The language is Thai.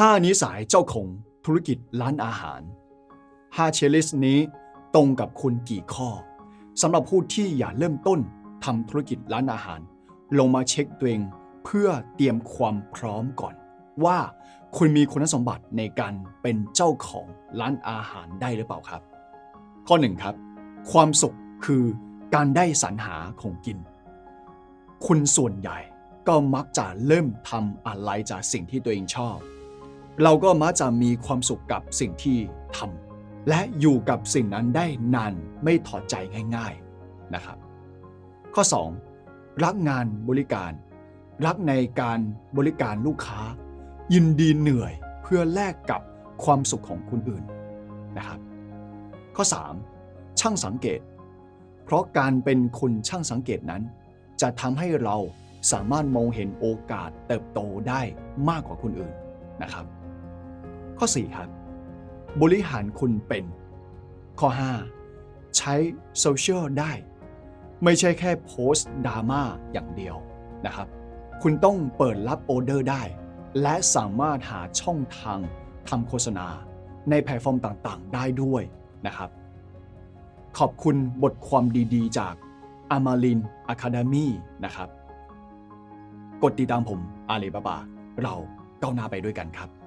5 นิสัยเจ้าของธุรกิจร้านอาหาร 5 เชลิสนี้ตรงกับคุณกี่ข้อสำหรับผู้ที่อยากเริ่มต้นทำธุรกิจร้านอาหาร ลงมาเช็คตัวเองเพื่อเตรียมความพร้อมก่อน ว่าคุณมีคุณสมบัติในการเป็นเจ้าของร้านอาหารได้หรือเปล่าครับ ข้อหนึ่งครับ ความสุขคือการได้สรรหาของกิน คุณส่วนใหญ่ก็มักจะเริ่มทำอะไรจากสิ่งที่ตัวเองชอบ เราก็มักจะมีความสุขกับสิ่งที่ทำและอยู่กับสิ่งนั้นได้นานไม่ถอดใจง่ายๆนะครับ ข้อ 2. รักงานบริการ รักในการบริการลูกค้า ยินดีเหนื่อยเพื่อแลกกับความสุขของคนอื่นนะครับ ข้อ 3. ช่างสังเกต เพราะการเป็นคนช่างสังเกตนั้น จะทำให้เราสามารถมองเห็นโอกาสเติบโตได้มากกว่าคนอื่นนะครับ ข้อ 4 ครับ บริหารคุณเป็น ข้อ 5 ใช้โซเชียลได้ ไม่ใช่แค่โพสต์ดราม่าอย่างเดียวนะครับ คุณต้องเปิดรับออเดอร์ได้ และสามารถหาช่องทางทำโฆษณา ในแพลตฟอร์มต่างๆ ได้ด้วยนะครับ ขอบคุณบทความดีๆ จาก a m a r i n Academy นะครับ กดติดตามผมอาลีบาบา เราก้าวหน้าไปด้วยกันครับ